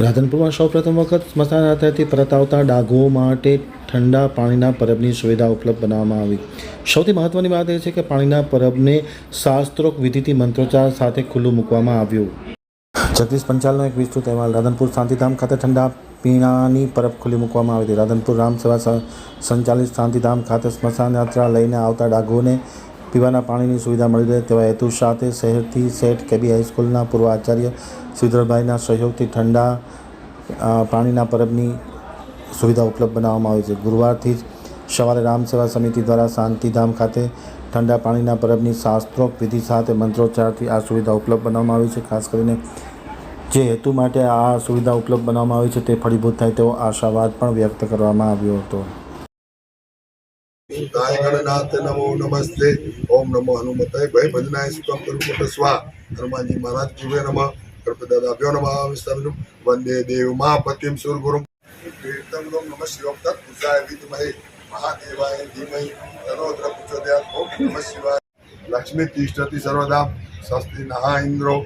રાધનપુરમાં સૌપ્રથમ વખત સ્મશાનાથાથી પરત આવતા ડાઘો માટે ઠંડા પાણીના પરબની સુવિધા ઉપલબ્ધ બનાવવામાં આવી. સૌથી મહત્ત્વની વાત એ છે કે પાણીના પરબને શાસ્ત્રોક વિધિથી મંત્રોચ્ચાર સાથે ખુલ્લું મૂકવામાં આવ્યું. જગદીશ પંચાલનો એક વિસ્તૃત અહેવાલ. રાધનપુર શાંતિધામ ખાતે ઠંડા પીણાની પરબ ખુલ્લી મૂકવામાં આવી હતી. રાધનપુર રામ સેવા સંચાલિત શાંતિધામ ખાતે સ્મશાન યાત્રા લઈને આવતા ડાઘોને પીવાના પાણીની સુવિધા મળી રહે તેવા હેતુ સાથે શહેરથી શેઠ કેબી હાઈસ્કૂલના પૂર્વ આચાર્ય શ્રીધરભાઈના સહયોગથી ઠંડા પાણીના પરબની સુવિધા ઉપલબ્ધ બનાવવામાં આવી છે. ગુરુવારથી જ સવારે રામ સેવા સમિતિ દ્વારા શાંતિધામ ખાતે ઠંડા પાણીના પરબની શાસ્ત્રોક વિધિ સાથે મંત્રોચ્ચારથી આ સુવિધા ઉપલબ્ધ બનાવવામાં આવી છે. ખાસ કરીને જે હેતુ માટે આ સુવિધા ઉપલબ્ધ બનાવવામાં આવી છે તે ફળીભૂત થાય તેવો આશાવાદ પણ વ્યક્ત કરવામાં આવ્યો હતો. ગાય ગણનાથ નમો નમસ્તે. ઓમ નમો હનુમતાય. ભય ભજનાય સુખમ કરુપટ સ્વા હનુમાનજી મહારાજ જીવે નમ. ગણપદાદાભ્યો નમ. વિષ્ણુ વંદે દેવ મહાપતિમ સુરગુરુ કીર્તન ગમ નમ શિવમ તત્ પૂજાય વિદ્મહે મહાદેવાય ધીમહી. તનોદ્ર પ્રચોદયાત ઓમ નમ શિવાય. લક્ષ્મી તિષ્ઠતિ સર્વદા સ્વસ્તિ નહા ઇન્દ્રો.